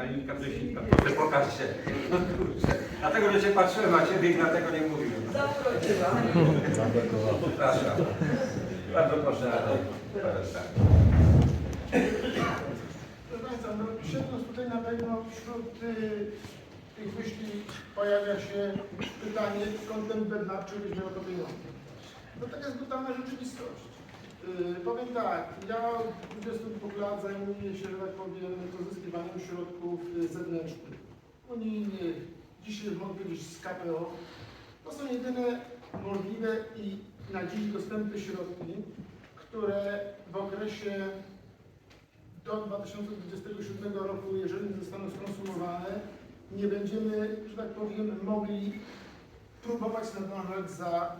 Alinka Brzezińska, proszę pokaż się. No kurczę. Dlatego, że się patrzyłem na ciebie i dlatego nie mówiłem. Przepraszam. Bardzo proszę. Ale... tak. Proszę Państwa, no, siedząc tutaj na pewno wśród y, tych myśli pojawia się pytanie, skąd ten bednarczy weźmie o to pieniądze. No taka jest brutalna rzeczywistość. Y, powiem tak, ja od 22 lat zajmuję się, że tak powiem, pozyskiwaniem środków y, zewnętrznych, unijnych, dzisiaj mogę powiedzieć z KPO. To są jedyne możliwe i na dziś dostępne środki, które w okresie do 2027 roku, jeżeli zostaną skonsumowane, nie będziemy, że tak powiem, mogli próbować nadążać za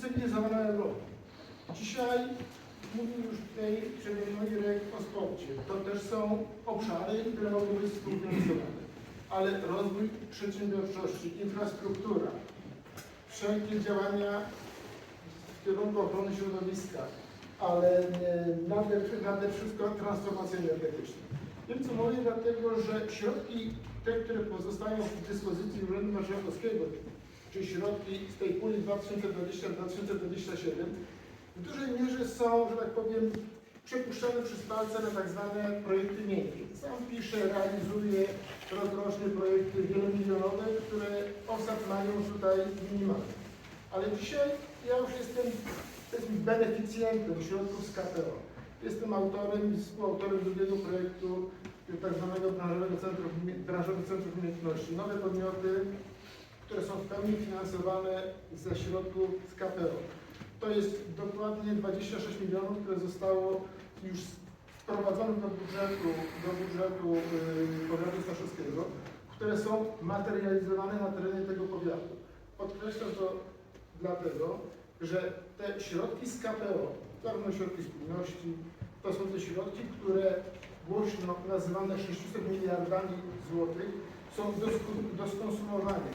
cywilizowaną Europą. Dzisiaj mówił już tutaj przede mną Irek o sporcie. To też są obszary, które mogą być współfinansowane. Ale rozwój przedsiębiorczości, infrastruktura, wszelkie działania w kierunku ochrony środowiska, ale nade, nade wszystko transformacja energetyczna. Wiem co mówię, dlatego że środki, te, które pozostają w dyspozycji Urzędu Marszałkowskiego, czy środki z tej puli 2020-2027, w dużej mierze są, że tak powiem, przepuszczane przez palce na tak zwane projekty miękkie. Sam piszę, realizuję rokrocznie projekty wielomilionowe, które osad mają tutaj minimalny. Ale dzisiaj ja już jestem, jestem beneficjentem środków z KPO. Jestem autorem i współautorem drugiego projektu tak zwanego branżowego centrum, branżowych centrów umiejętności. Nowe podmioty, które są w pełni finansowane ze środków z KPO. To jest dokładnie 26 milionów, które zostało już wprowadzone do budżetu, do budżetu yy, powiatu staszowskiego, które są materializowane na terenie tego powiatu. Podkreślam to dlatego, że te środki z KPO, zarówno środki spójności, to są te środki, które głośno nazywane 600 miliardami złotych, są do, sku- do skonsumowania.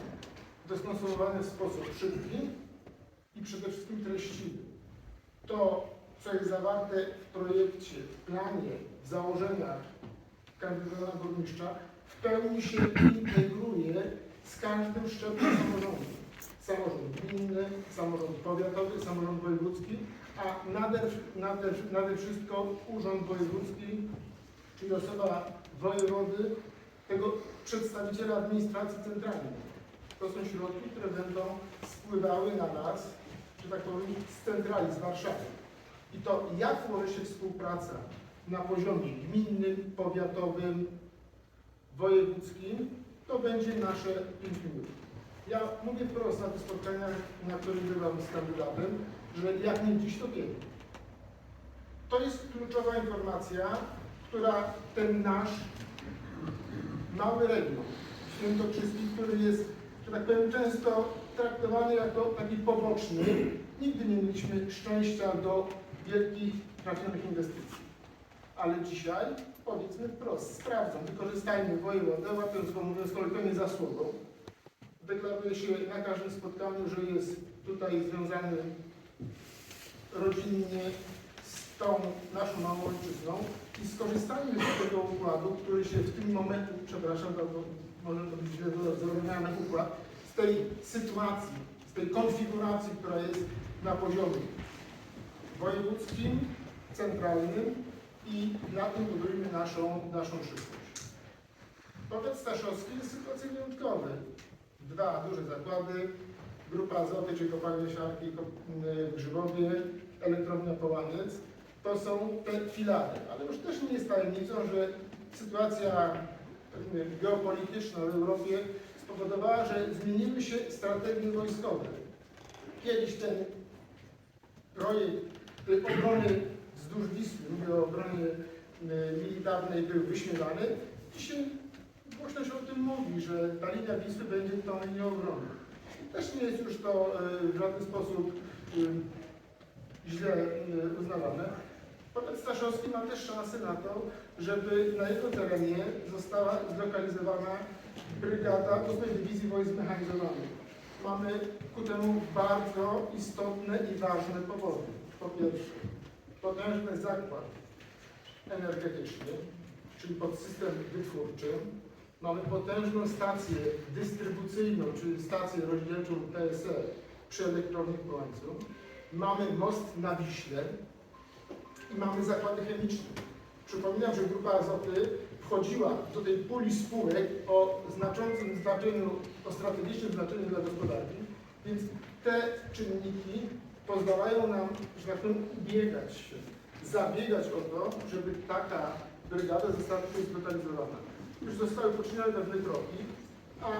Do skonsumowania w sposób szybki przede wszystkim treściwy. To, co jest zawarte w projekcie, w planie, w założeniach kandydata burmistrza, w pełni się integruje z każdym szczeblem samorządu. Samorząd gminny, samorząd powiatowy, samorząd wojewódzki, a nade, nade, nade wszystko urząd wojewódzki, czyli osoba wojewody, tego przedstawiciela administracji centralnej. To są środki, które będą spływały na nas, że tak powiem, z centrali, z Warszawy. I to jak może się współpraca na poziomie gminnym, powiatowym, wojewódzkim, to będzie nasze 5 minut. Ja mówię wprost na tych spotkaniach, na których bywam z kandydatem, że jak nie dziś, to kiedy. To jest kluczowa informacja, która ten nasz mały region, Świętokrzyski, który jest, że tak powiem, często traktowany jako taki poboczny, nigdy nie mieliśmy szczęścia do wielkich, trafionych inwestycji. Ale dzisiaj, powiedzmy wprost, sprawdzą, wykorzystajmy wojewodę, łapiąc go, mówiąc kolokwialnie za słowo. Deklaruje się na każdym spotkaniu, że jest tutaj związany rodzinnie z tą naszą małą ojczyzną i skorzystajmy z tego układu, który się w tym momencie, przepraszam, bo może to być źle zrozumiany układ, z tej sytuacji, z tej konfiguracji, która jest na poziomie wojewódzkim, centralnym i na tym budujmy naszą, naszą przyszłość. Powiat Staszowski jest w sytuacji wyjątkowej. Dwa duże zakłady, grupa azoty, czyli kopalnie siarki w Grzybowie, elektrownia Połaniec, to są te filary. Ale już też nie jest tajemnicą, że sytuacja powiedzmy, geopolityczna w Europie spowodowała, że zmieniły się strategie wojskowe. Kiedyś ten projekt tej obrony wzdłuż Wisły, mówię o obronie y, militarnej, był wyśmiewany. Dzisiaj głośno się o tym mówi, że ta linia Wisły będzie tą linią obrony. Też nie jest już to y, w żaden sposób y, źle y, uznawane. Powiat Staszowski szansę na to, żeby na jego terenie została zlokalizowana brygada 8 Dywizji Wojsk Zmechanizowanych. Mamy ku temu bardzo istotne i ważne powody. Po pierwsze, potężny zakład energetyczny, czyli podsystem wytwórczy. Mamy potężną stację dystrybucyjną, czyli stację rozdzielczą PSE przy elektrowni w. Mamy most na Wiśle mamy zakłady chemiczne. Przypominam, że Grupa Azoty wchodziła do tej puli spółek o znaczącym znaczeniu, o strategicznym znaczeniu dla gospodarki, więc te czynniki pozwalają nam, że tak powiem, ubiegać się, zabiegać o to, żeby taka brygada została tutaj zlokalizowana. Już zostały poczynione pewne kroki, a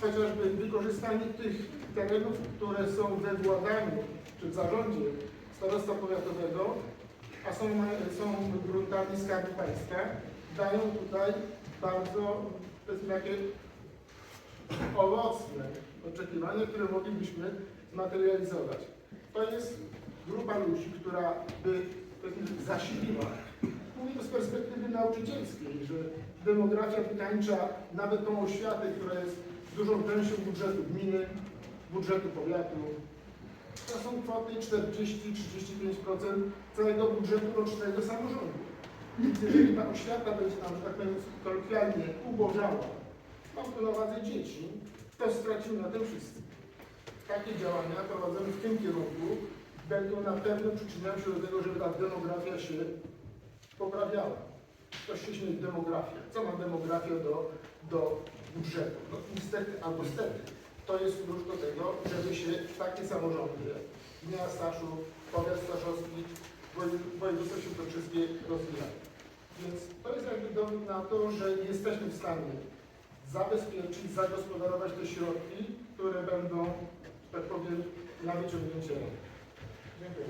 chociażby wykorzystanie tych terenów, które są we władaniu czy w zarządzie starostwa powiatowego, a są, są gruntami Skarbu Państwa, dają tutaj bardzo, powiedzmy, takie owocne oczekiwania, które moglibyśmy zmaterializować. To jest grupa ludzi, która by zasiliła. Mówię to z perspektywy nauczycielskiej, że demografia wykańcza nawet tą oświatę, która jest dużą częścią budżetu gminy, budżetu powiatu. To są kwoty 40-35% całego budżetu rocznego samorządu. Więc jeżeli ta oświata będzie nam, że tak powiem kolokwialnie, ubożała, mam tu na uwadze dzieci, to stracimy na tym wszyscy. Takie działania prowadzone w tym kierunku będą na pewno przyczyniały się do tego, żeby ta demografia się poprawiała. Się śmieje, demografia. Co ma demografia do, do budżetu? No niestety albo stety. To jest klucz do tego, żeby się takie samorządy, gmina Staszów, powiat staszowski, woj- województwo świętokrzyskie rozwijały. Więc to jest jakby dowód na to, że jesteśmy w stanie zabezpieczyć, zagospodarować te środki, które będą, że tak powiem, na wyciągnięcie. Dziękuję.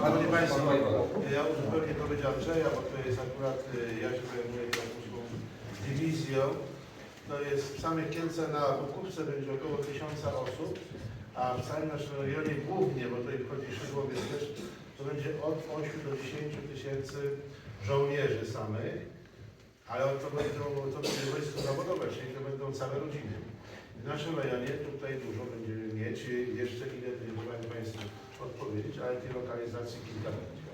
Szanowni Państwo, ja uzupełnię powiedział Andrzeja, bo to jest akurat, y, ja się zajmuję usługą dywizją. To jest w samych Kielce na Bukówce będzie około tysiąca osób, a w całym naszym rejonie głównie, bo tutaj wchodzi Szydłowiec też, to będzie od 8 do 10 tysięcy żołnierzy samych, ale to będą, to będzie wojsko zawodowe, czyli to będą całe rodziny. W naszym rejonie tutaj dużo będziemy mieć, jeszcze ile nie mogę Państwu odpowiedzieć, ale tej lokalizacji kilka będzie.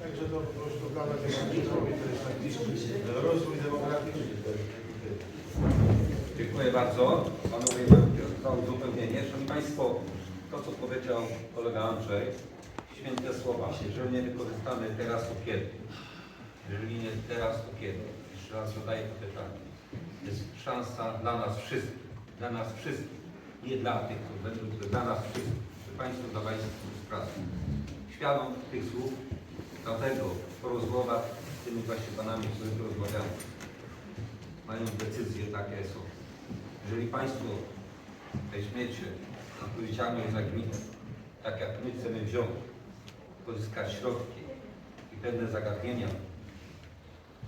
Także to po prostu dla nas jest przyszłość, to jest taki rozwój demograficzny. Dziękuję bardzo panowie za uzupełnienie. Szanowni Państwo, to co powiedział kolega Andrzej, święte słowa. Jeżeli nie wykorzystamy teraz, to kiedy? Jeżeli nie teraz, to kiedy? Jeszcze raz zadaję to pytanie. Jest szansa dla nas wszystkich, dla nas wszystkich, nie dla tych, którzy będą, dla nas wszystkich. Zdawajcie sobie sprawę. Świadom tych słów, dlatego po rozmowach z tymi właśnie panami, z którymi rozmawiamy, mają decyzje takie są. Jeżeli Państwo weźmiecie odpowiedzialność za gminę, tak jak my chcemy wziąć, pozyskać środki i pewne zagadnienia,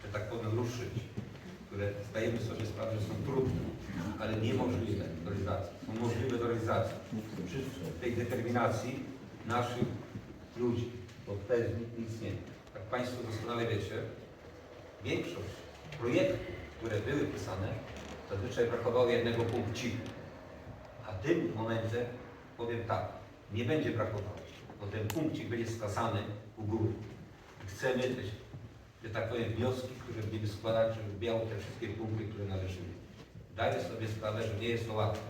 że tak powiem, ruszyć, które zdajemy sobie sprawę, że są trudne, ale niemożliwe do realizacji. Są możliwe do realizacji przy tej determinacji naszych ludzi, bo nich nic nie. Jak Państwo doskonale wiecie, większość projektów, które były pisane, zazwyczaj brakowało jednego punkciku. A w tym momencie powiem tak, nie będzie brakowało, bo ten punkcik będzie skasany u góry. Chcemy też, że tak powiem, wnioski, które będziemy składać, żeby miało te wszystkie punkty, które należy mieć. Daję sobie sprawę, że nie jest to łatwe,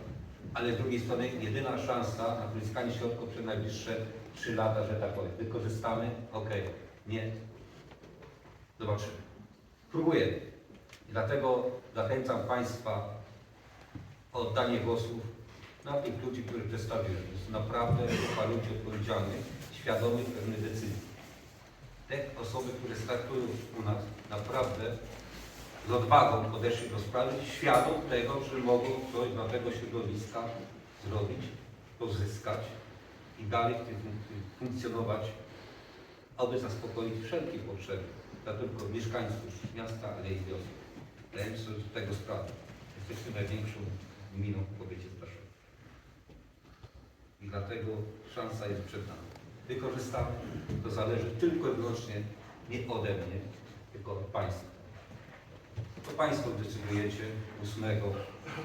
ale z drugiej strony jedyna szansa na pozyskanie środków przez najbliższe 3 lata, że tak powiem, wykorzystamy, ok, nie, zobaczymy. Próbujemy. I dlatego zachęcam Państwa o oddanie głosów na tych ludzi, których przedstawiłem. To jest naprawdę grupa ludzi odpowiedzialnych, świadomych pewnych decyzji. Te osoby, które startują u nas, naprawdę z odwagą podeszli do sprawy, świadom tego, że mogą coś dla tego środowiska zrobić, pozyskać i dalej w funkcjonować, aby zaspokoić wszelkie potrzeby, dla tylko mieszkańców miasta, ale i wioski. Zdajemy sobie z tego sprawę. Jesteśmy największą gminą w powiecie Staszowa. I dlatego szansa jest przed nami. Wykorzystamy. To zależy tylko i wyłącznie nie ode mnie, tylko od Państwa. To Państwo decydujecie 8,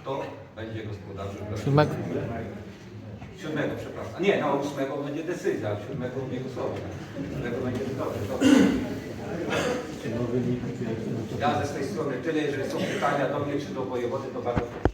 kto będzie gospodarzem. Siódmego. Siódmego, przepraszam. A Nie, no ósmego będzie decyzja, siódmego nie głosować. Siódmego będzie dobrze, dobrze. Ja ze swojej strony tyle, jeżeli są pytania do mnie czy do wojewody, to bardzo proszę.